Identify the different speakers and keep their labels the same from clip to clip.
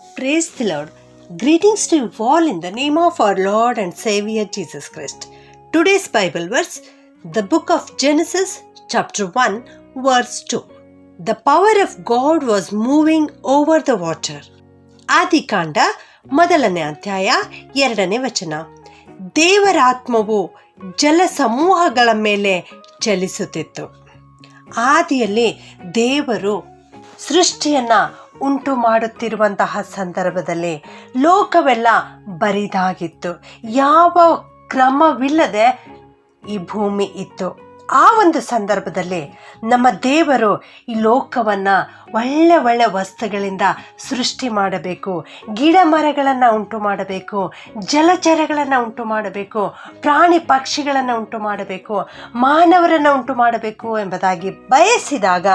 Speaker 1: Praise the Lord. Greetings to you all in the name of our Lord and Savior Jesus Christ. Bible verse the book of of chapter one 1, two 2. Power of God was moving over the water water. ಆದಿಕಾಂಡ ಮೊದಲನೇ ಅಧ್ಯಾಯ ಎರಡನೇ ವಚನ ದೇವರಾತ್ಮವು ಜಲ ಸಮೂಹಗಳ ಮೇಲೆ ಚಲಿಸುತ್ತಿತ್ತು ಆದಿಯಲ್ಲಿ ದೇವರು ಸೃಷ್ಟಿಯನ್ನ ಉಂಟು ಮಾಡುತ್ತಿರುವಂತಹ ಸಂದರ್ಭದಲ್ಲಿ ಲೋಕವೆಲ್ಲ ಬರಿದಾಗಿತ್ತು. ಯಾವ ಕ್ರಮವಿಲ್ಲದೆ ಈ ಭೂಮಿ ಇತ್ತು. ಆ ಒಂದು ಸಂದರ್ಭದಲ್ಲಿ ನಮ್ಮ ದೇವರು ಈ ಲೋಕವನ್ನು ಒಳ್ಳೆ ಒಳ್ಳೆ ವಸ್ತುಗಳಿಂದ ಸೃಷ್ಟಿ ಮಾಡಬೇಕು. ಗಿಡ ಮರಗಳನ್ನು ಉಂಟು ಮಾಡಬೇಕು. ಜಲಚರಗಳನ್ನು ಉಂಟು ಮಾಡಬೇಕು. ಪ್ರಾಣಿ ಪಕ್ಷಿಗಳನ್ನು ಉಂಟು ಮಾಡಬೇಕು. ಮಾನವರನ್ನು ಉಂಟು ಮಾಡಬೇಕು ಎಂಬುದಾಗಿ ಬಯಸಿದಾಗ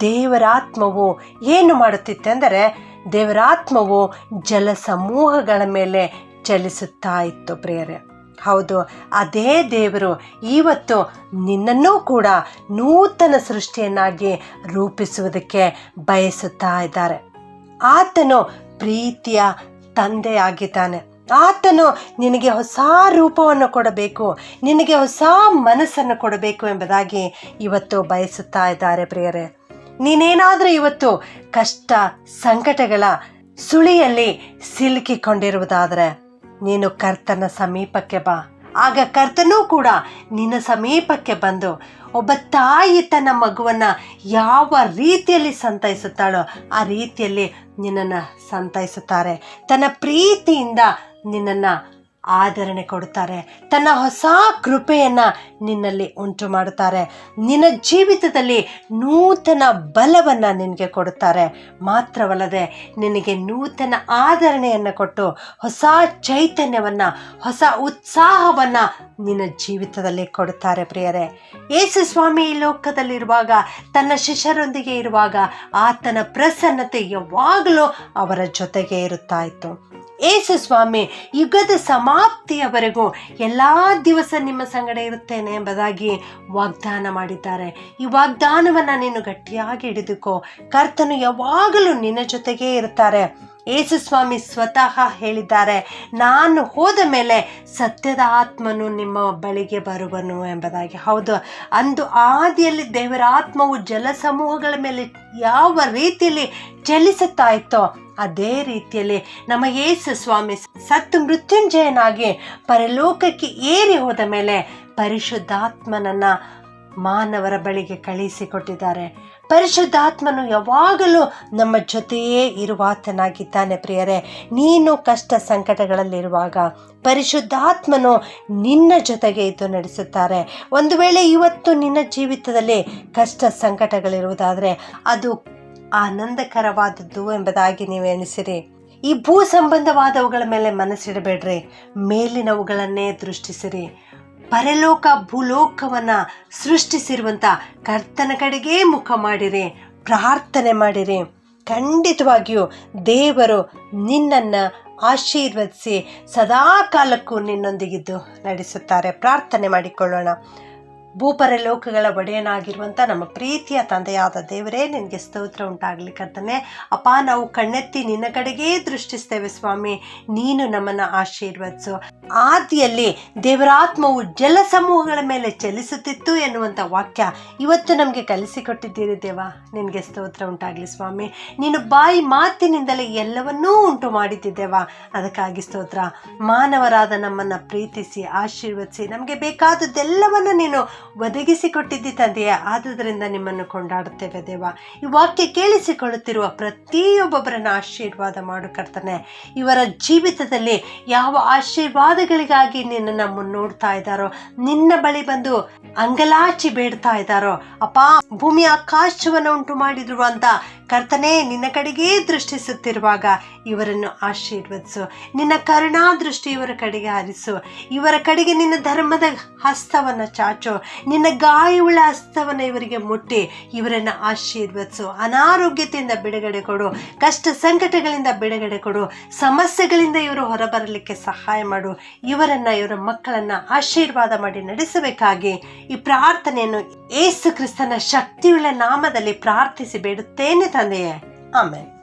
Speaker 1: ದೇವರಾತ್ಮವು ಏನು ಮಾಡುತ್ತಿತ್ತೆಂದರೆ ದೇವರಾತ್ಮವು ಜಲ ಸಮೂಹಗಳ ಮೇಲೆ ಚಲಿಸುತ್ತಾ ಇತ್ತು ಪ್ರಿಯರೇ. ಹೌದು, ಅದೇ ದೇವರು ಇವತ್ತು ನಿನ್ನನ್ನೂ ಕೂಡ ನೂತನ ಸೃಷ್ಟಿಯನ್ನಾಗಿ ರೂಪಿಸುವುದಕ್ಕೆ ಬಯಸುತ್ತಾ ಇದ್ದಾರೆ. ಆತನು ಪ್ರೀತಿಯ ತಂದೆಯಾಗಿದ್ದಾನೆ. ಆತನು ನಿನಗೆ ಹೊಸ ರೂಪವನ್ನು ಕೊಡಬೇಕು, ನಿನಗೆ ಹೊಸ ಮನಸ್ಸನ್ನು ಕೊಡಬೇಕು ಎಂಬುದಾಗಿ ಇವತ್ತು ಬಯಸುತ್ತಾ ಇದ್ದಾರೆ ಪ್ರಿಯರೇ. ನೀನೇನಾದರೂ ಇವತ್ತು ಕಷ್ಟ ಸಂಕಟಗಳ ಸುಳಿಯಲ್ಲಿ ಸಿಲುಕಿಕೊಂಡಿರುವುದಾದರೆ ನೀನು ಕರ್ತನ ಸಮೀಪಕ್ಕೆ ಬಾ. ಆಗ ಕರ್ತನೂ ಕೂಡ ನಿನ್ನ ಸಮೀಪಕ್ಕೆ ಬಂದು ಒಬ್ಬ ತಾಯಿ ತನ್ನ ಮಗುವನ್ನು ಯಾವ ರೀತಿಯಲ್ಲಿ ಸಂತೈಸುತ್ತಾಳೋ ಆ ರೀತಿಯಲ್ಲಿ ನಿನ್ನನ್ನು ಸಂತೈಸುತ್ತಾರೆ. ತನ್ನ ಪ್ರೀತಿಯಿಂದ ನಿನ್ನನ್ನು ಆದರಣೆ ಕೊಡುತ್ತಾರೆ. ತನ್ನ ಹೊಸ ಕೃಪೆಯನ್ನು ನಿನ್ನಲ್ಲಿ ಉಂಟು ಮಾಡುತ್ತಾರೆ ನಿನ್ನ ಜೀವಿತದಲ್ಲಿ ನೂತನ ಬಲವನ್ನು ನಿನಗೆ ಕೊಡುತ್ತಾರೆ. ಮಾತ್ರವಲ್ಲದೆ ನಿನಗೆ ನೂತನ ಆಧರಣೆಯನ್ನು ಕೊಟ್ಟು ಹೊಸ ಚೈತನ್ಯವನ್ನು, ಹೊಸ ಉತ್ಸಾಹವನ್ನು ನಿನ್ನ ಜೀವಿತದಲ್ಲಿ ಕೊಡುತ್ತಾರೆ ಪ್ರಿಯರೇ. ಯೇಸು ಸ್ವಾಮಿ ಈ ಲೋಕದಲ್ಲಿರುವಾಗ, ತನ್ನ ಶಿಷ್ಯರೊಂದಿಗೆ ಇರುವಾಗ ಆತನ ಪ್ರಸನ್ನತೆ ಯಾವಾಗಲೂ ಅವರ ಜೊತೆಗೆ ಇರುತ್ತಾ ಇತ್ತು ಏಸು ಸ್ವಾಮಿ, ಯುಗದ ಸಮಾಪ್ತಿಯವರೆಗೂ ಎಲ್ಲ ದಿವಸ ನಿಮ್ಮ ಸಂಗಡ ಇರುತ್ತೇನೆ ಎಂಬುದಾಗಿ ವಾಗ್ದಾನ ಮಾಡಿದ್ದಾರೆ. ಈ ವಾಗ್ದಾನವನ್ನು ನೀನು ಗಟ್ಟಿಯಾಗಿ ಹಿಡಿದುಕೋ. ಕರ್ತನು ಯಾವಾಗಲೂ ನಿನ್ನ ಜೊತೆಗೇ ಇರ್ತಾರೆ ಏಸು ಸ್ವಾಮಿ ಸ್ವತಃ ಹೇಳಿದ್ದಾರೆ, ನಾನು ಹೋದ ಮೇಲೆ ಸತ್ಯದ ಆತ್ಮನು ನಿಮ್ಮ ಬಳಿಗೆ ಬರುವನು ಎಂಬುದಾಗಿ. ಹೌದು, ಅಂದು ಆದಿಯಲ್ಲಿ ದೇವರ ಆತ್ಮವು ಜಲಸಮೂಹಗಳ ಮೇಲೆ ಯಾವ ರೀತಿಯಲ್ಲಿ ಚಲಿಸುತ್ತಾ ಇತ್ತೋ ಅದೇ ರೀತಿಯಲ್ಲಿ ನಮ್ಮ ಯೇಸು ಸ್ವಾಮಿ ಸತ್ತು ಮೃತ್ಯುಂಜಯನಾಗಿ ಪರಲೋಕಕ್ಕೆ ಏರಿ ಹೋದ ಮೇಲೆ ಪರಿಶುದ್ಧಾತ್ಮನನ್ನು ಮಾನವರ ಬಳಿಗೆ ಕಳುಹಿಸಿಕೊಟ್ಟಿದ್ದಾರೆ. ಪರಿಶುದ್ಧಾತ್ಮನು ಯಾವಾಗಲೂ ನಮ್ಮ ಜೊತೆಯೇ ಇರುವಾತನಾಗಿದ್ದಾನೆ ಪ್ರಿಯರೇ. ನೀನು ಕಷ್ಟ ಸಂಕಟಗಳಲ್ಲಿರುವಾಗ ಪರಿಶುದ್ಧಾತ್ಮನು ನಿನ್ನ ಜೊತೆಗೆ ಇದ್ದು ನಡೆಸುತ್ತಾರೆ. ಒಂದು ವೇಳೆ ಇವತ್ತು ನಿನ್ನ ಜೀವಿತದಲ್ಲಿ ಕಷ್ಟ ಸಂಕಟಗಳಿರುವುದಾದರೆ ಅದು ಆನಂದಕರವಾದದ್ದು ಎಂಬುದಾಗಿ ನೀವು ಎಣಿಸಿರಿ ಈ ಭೂ ಸಂಬಂಧವಾದವುಗಳ ಮೇಲೆ ಮನಸ್ಸಿಡಬೇಡ್ರಿ. ಮೇಲಿನವುಗಳನ್ನೇ ದೃಷ್ಟಿಸಿರಿ. ಪರಲೋಕ ಭೂಲೋಕವನ್ನು ಸೃಷ್ಟಿಸಿರುವಂಥ ಕರ್ತನ ಕಡೆಗೇ ಮುಖ ಮಾಡಿರಿ. ಪ್ರಾರ್ಥನೆ ಮಾಡಿರಿ. ಖಂಡಿತವಾಗಿಯೂ ದೇವರು ನಿನ್ನನ್ನು ಆಶೀರ್ವದಿಸಿ ಸದಾ ಕಾಲಕ್ಕೂ ನಿನ್ನೊಂದಿಗಿದ್ದು ನಡೆಸುತ್ತಾರೆ. ಪ್ರಾರ್ಥನೆ ಮಾಡಿಕೊಳ್ಳೋಣ. ಭೂಪರ ಲೋಕಗಳ ಒಡೆಯನಾಗಿರುವಂಥ ನಮ್ಮ ಪ್ರೀತಿಯ ತಂದೆಯಾದ ದೇವರೇ, ನಿನಗೆ ಸ್ತೋತ್ರ ಉಂಟಾಗಲಿ ಕರ್ತನೆ ಅಪ್ಪ, ನಾವು ಕಣ್ಣೆತ್ತಿ ನಿನ್ನ ಕಡೆಗೇ ದೃಷ್ಟಿಸ್ತೇವೆ ಸ್ವಾಮಿ, ನೀನು ನಮ್ಮನ್ನು ಆಶೀರ್ವದಿಸು. ಆದಿಯಲ್ಲಿ ದೇವರಾತ್ಮವು ಜಲ ಸಮೂಹಗಳ ಮೇಲೆ ಚಲಿಸುತ್ತಿತ್ತು ಎನ್ನುವಂಥ ವಾಕ್ಯ ಇವತ್ತು ನಮಗೆ ಕಲಿಸಿಕೊಟ್ಟಿದ್ದೀರಿ ದೇವ. ನಿನಗೆ ಸ್ತೋತ್ರ ಉಂಟಾಗಲಿ ಸ್ವಾಮಿ. ನೀನು ಬಾಯಿ ಮಾತಿನಿಂದಲೇ ಎಲ್ಲವನ್ನೂ ಉಂಟು ಮಾಡಿದ್ದಿದ್ದೇವ ಅದಕ್ಕಾಗಿ ಸ್ತೋತ್ರ. ಮಾನವರಾದ ನಮ್ಮನ್ನು ಪ್ರೀತಿಸಿ, ಆಶೀರ್ವದಿಸಿ, ನಮಗೆ ಬೇಕಾದದ್ದೆಲ್ಲವನ್ನು ನೀನು ಒದಗಿಸಿಕೊಟ್ಟಿದ್ದಿ ತಂದೆಯೇ, ಆದುದರಿಂದ ನಿಮ್ಮನ್ನು ಕೊಂಡಾಡುತ್ತೇವೆ ದೇವ. ಈ ವಾಕ್ಯ ಕೇಳಿಸಿಕೊಳ್ಳುತ್ತಿರುವ ಪ್ರತಿಯೊಬ್ಬೊಬ್ಬರನ್ನು ಆಶೀರ್ವಾದ ಮಾಡು ಕರ್ತನೆ. ಇವರ ಜೀವಿತದಲ್ಲಿ ಯಾವ ಆಶೀರ್ವಾದಗಳಿಗಾಗಿ ನಿನ್ನನ್ನು ಮುನ್ನೋಡ್ತಾ ಇದ್ದಾರೋ, ನಿನ್ನ ಬಳಿ ಬಂದು ಅಂಗಲಾಚಿ ಬೇಡ್ತಾ ಇದ್ದಾರೋ ಅಪ್ಪ ಭೂಮಿ ಆಕಾಶವನ್ನು ಉಂಟು ಮಾಡಿರುವಂತ ಕರ್ತನೆ, ನಿನ್ನ ಕಡೆಗೇ ದೃಷ್ಟಿಸುತ್ತಿರುವಾಗ ಇವರನ್ನು ಆಶೀರ್ವದಿಸು. ನಿನ್ನ ಕರುಣಾ ದೃಷ್ಟಿ ಇವರ ಕಡೆಗೆ ಹರಿಸು ಇವರ ಕಡೆಗೆ ನಿನ್ನ ಧರ್ಮದ ಹಸ್ತವನ್ನು ಚಾಚು. ನಿನ್ನ ಗಾಯವುಳ್ಳ ಹಸ್ತವನ್ನು ಇವರಿಗೆ ಮುಟ್ಟಿ. ಇವರನ್ನು ಆಶೀರ್ವದಿಸು. ಅನಾರೋಗ್ಯತೆಯಿಂದ ಬಿಡುಗಡೆ ಕೊಡು. ಕಷ್ಟ ಸಂಕಟಗಳಿಂದ ಬಿಡುಗಡೆ ಕೊಡು. ಸಮಸ್ಯೆಗಳಿಂದ ಇವರು ಹೊರಬರಲಿಕ್ಕೆ ಸಹಾಯ ಮಾಡು. ಇವರನ್ನು, ಇವರ ಮಕ್ಕಳನ್ನು ಆಶೀರ್ವಾದ ಮಾಡಿ ನಡೆಸಬೇಕಾಗಿ ಈ ಪ್ರಾರ್ಥನೆಯನ್ನು ಏಸು ಕ್ರಿಸ್ತನ ಶಕ್ತಿಯುಳ್ಳ ನಾಮದಲ್ಲಿ ಪ್ರಾರ್ಥಿಸಿ ಬೇಡುತ್ತೇನೆ ತಂದೆಯೇ. ಆಮೇಲೆ